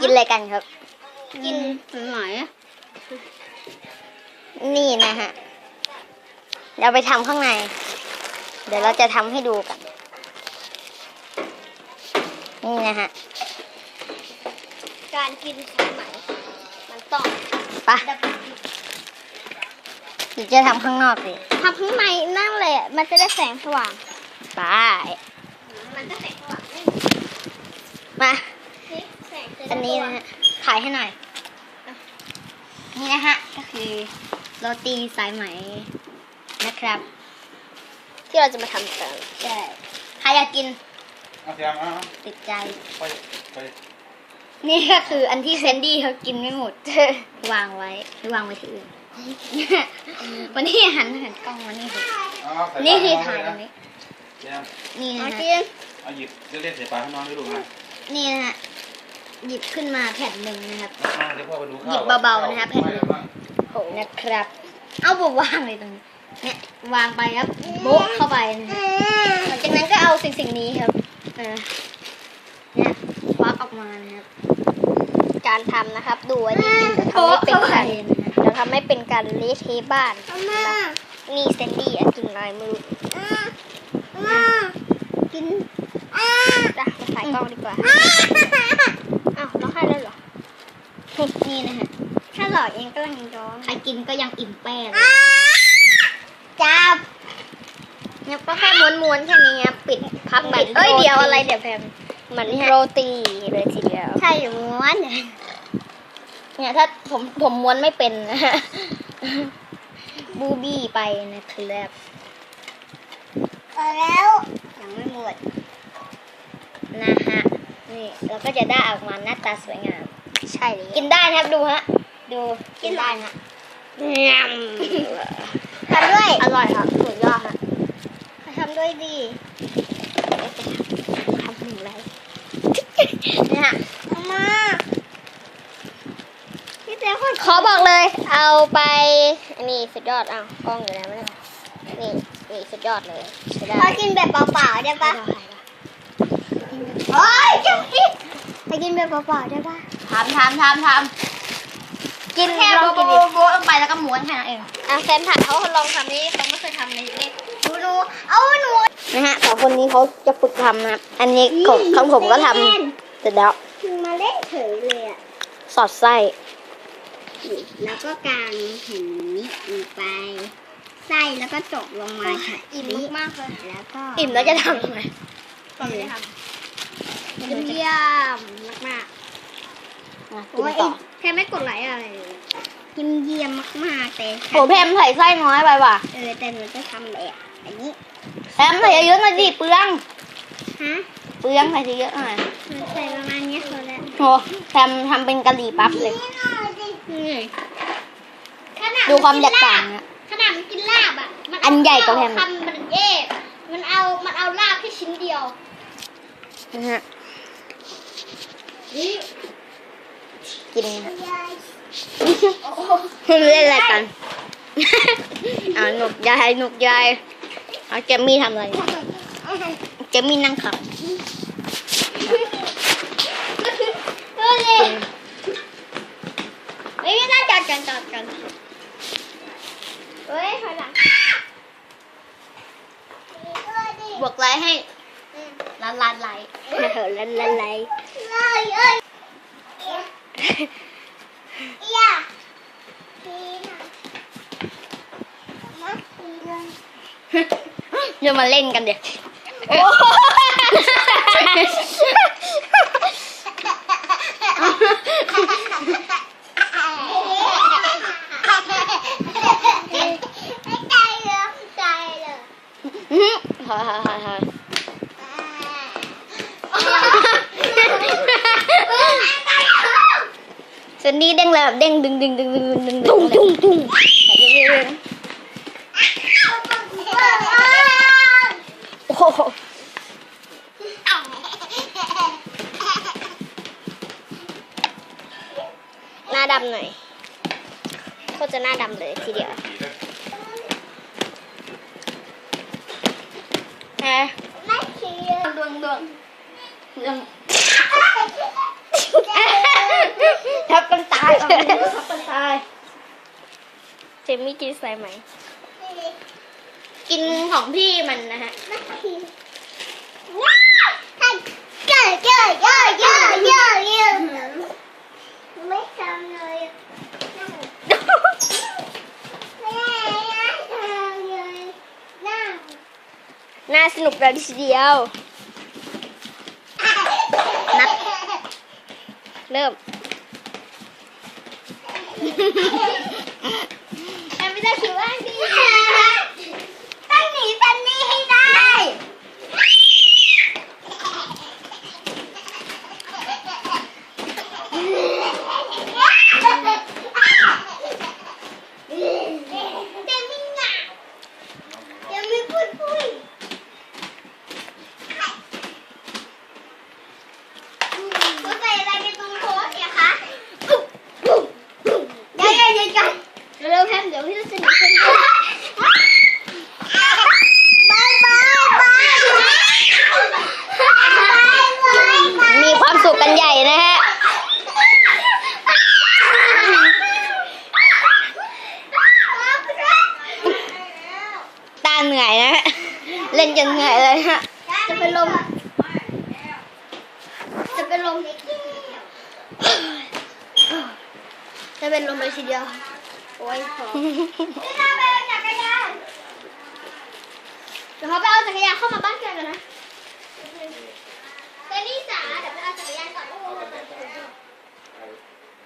กินอะไรกันครับ กินไหนนี่นะฮะ เราไปทำข้างใน เดี๋ยวเราจะทำให้ดูกัน นี่นะฮะ การกินสายไหมมันต้องไปะหรือจะทำข้างนอกสิทำข้างในนั่นแหละมันจะได้แสงสว่างไปมันจะแสงสว่างไม่มาแสงจะได้ อันนี้นะฮะขายให้หน่อย นี่นะฮะ ก็คือโรตีสายไหมนะครับ ที่เราจะมาทำกันใช่ใครอยากกินเอาเสียงเอาติดใจ ไปไปนี่ก็คืออันที่เซนดี้เขากินไม่หมด วางไว้หรือวางไว้ที่อื่น วันนี้หันหันกล้องมานี่สิเอาใส่นี่คือปถ่ายกตรให้งนี้ เสียงนี่นะเอาฮะกินเอาหยิบเล่นๆใส่ปากให้น้องให้ดูนะนี่นะฮะ หยิบขึ้นมาแผ่นหนึ่งนะครับน้องเดี๋ยวพ่อไปดูข้าวหยิบเบาๆนะครับ ไม่เอาบ้างโหนะครับ เอาบวางเลยตรงนี้เนี่ยวางไปครับโบ๊ะเข้าไปนะฮะหลังจากนั้นก็เอาสิ่งสิ่งนี้ครับเออเนี่ยควักออกมานะครับ การทำนะครับดูไว้ดีโถๆทำไม่เป็นเข้าไปนะฮะการเราทำไม่เป็นการเละเทะบ้านนี่เซนดี้อะกินอะไรไม่รู้กินจ้ะมาถ่ายกล้องดีกว่าอ้าวร้องไห้แล้วเหรอ นี่นะฮะถ้าหล่อเองก็ลังร้องใครกินก็ยังอิ่มแป้เลยจับเนี่ยก็แค่ม้วนๆแค่นี้ครับปิดพับแบบเอ้ยเดี๋ยวอะไรเดี๋ยวแพมเหมือนโรตีเลยทีเดียว ใช่อยู่ม้วนเนี่ยถ้าผมผมม้วนไม่เป็นนะบูบี้ไปนะครับพอแล้วยังไม่หมดนะฮะนี่เราก็จะได้ออกมาหน้าตาสวยงาม ใช่เลยกินได้นะครับดูฮะ ดูกินได้ฮะยำทำด้วย อร่อยครับสุดยอดฮะทำด้วยดีทำหนึ่งไรนี่ฮะมาพี่เจ้าคนขอบอกเลย เอาไปอันนี้สุดยอดอ้าวกล้องอยู่แล้วมั้ยนี่นี่สุดยอดเลยใช้ได้พอกินแบบเปล่าๆได้ปะโอ้ยจังอีไปกินแบบเปล่าๆได้ปะ ทำทำทำทำกินแค่ลโบองโบกินดิโบลงไปแล้วก็ม้วนแค่นั้นเองอะแซมผ่านเขาลองทำนี่เขาไม่เคยทำในเล็กดูดูเอาหนูนะฮะสองคนนี้เขาจะฝึกทำนะครับอันนี้ของของผมก็ทำเสร็จแล้วคือมาเล่นเฉยเลยอะสอดไส้แล้วก็กางแผ่นนี้ลงไป ไส้แล้วก็จบลงมาค่ะอิ่มมากเลยแล้วก็อิ่มแล้วจะทำยังไงก็ไม่ได้ทำเยี่ยมมากมาก อะๆกินโอ้ยต่อแค่ไม่กดไลค์อะไรเลยเยี่ยมเยี่ยมมากๆแต่โหแพมใส่ไส้น้อยไปว่ะเออแต่หนูจะทำแบบอันนี้แพมใส่เยอะๆหน่อยดิเปลืองฮะเปลืองใส่เยอะๆหน่อยหนูใส่ประมาณนี้พอแล้วโหแพมทำเป็นกะหรี่ปั๊บเลยนี่ดูความแตกต่างนะขนาดมันกินลาบอะมันอันใหญ่กว่าแฮมคำมันเย่มันเอามันเอาลาบแค่ชิ้นเดียวนะฮะนี่ กินนะฮะเล่นอะไรกันอ่าหนุกยายหนุกยายเอาเจมมี่ทำอะไรเจมมี่นั่งขับดูดิเฮ้ยไม่น่าจอดกันจอดกันเฮ้ยถอยหลังบวกไลค์ให้ล้านล้านไลค์เออลันลันไลเลยเอย่าทีนมาทีเลยเดี๋ยวมาเล่นกันเดี๋ยว โอ้ไม่ใจเลยไม่ใจเลย ฮ่าฮ่าฮ่าฮ่า ส่วนนี้เด้งเลยแบบเด้งดึงดึงดึงดึงดึงดึงตุ้งตุ้งตุ้งโอ้โหหน้าดำหน่อยโคตรจะหน้าดำเลยทีเดียวฮะดวงดวงดวง เอ้ เจมี่กินสายไหม กินของพี่มันนะฮะเยอะเยอะเยอะเยอะเยอะเยอะไม่ทำเลยไม่ได้ทำเลยนั่งน่าสนุกเลยทีเดียว นับ เริ่ม แอมไม่ได้คิดว่าดีต้องหนีซันนี่ให้ได้ เดมิงอะเดมิพูดพูดคุณใส่อะไรในตรงโค้ดเนี่ยคะเดี๋ยวเดี๋ยวเดี๋ยว เริ่มแฮมเดี๋ยวพี่จะสนุกคน บายบายบายบาย มีความสุขกันใหญ่นะฮะ ตาเหนื่อยนะฮะ เล่นจนเหนื่อยเลยฮะ จะเป็นลม จะเป็นลม จะเป็นลมเลยทีเดียว โอ้ยขอพี่นาไปเอาจักรยานเดี๋ยวเขาไปเอาจักรยานเข้ามาบ้านกันกันนะ เจนี่จ๋าเดี๋ยวไปเอาจักรยานก่อนโอ้โห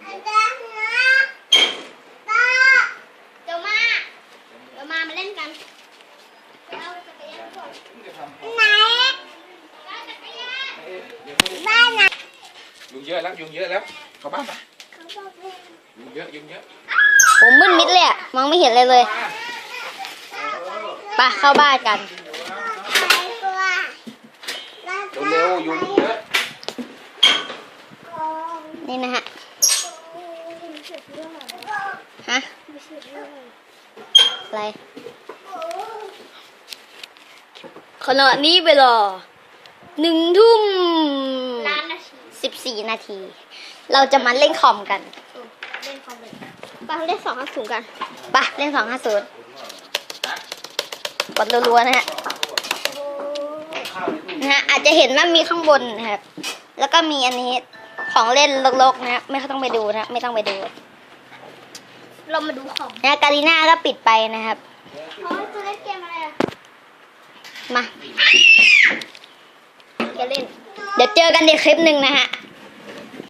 อาจารย์นะตา เดี๋ยวมา เดี๋ยวมามาเล่นกัน ไปเอาจักรยานก่อน จะทำ ไหน เอ๊ะเดี๋ยว บ้านไหน ยุงเยอะ แล้วยุงเยอะแล้วเข้าบ้านไปเขาบอกเลยยุงเยอะยุงเยอะผมมืดมิดเลยอะมองไม่เห็นเลยเลยไปเข้าบ้านกันไปกว่าเร็วๆยุงเยอะนี่นะฮะฮะอะไรขณะนี้เวลาหนึ่งทุ่ม ร้านนาทีสิบสี่นาที เราจะมาเล่นคอมกันเล่นคอมเลยไปเล่นสองห้าศูนย์กันไปเล่นสองห้าศูนย์กดรัวๆนะฮะข้าวในตู้นะฮะอาจจะเห็นว่ามีข้างบนนะครับ แล้วก็มีอันนี้ของเล่นลกๆนะครับไม่ต้องไปดูนะไม่ต้องไปดู เรามาดูคอมนะการีน่าก็ปิดไปนะครับเขาจะเล่นเกมอะไรอะมาจะเล่น เดี๋ยวเจอกันในคลิปหนึ่งนะฮะ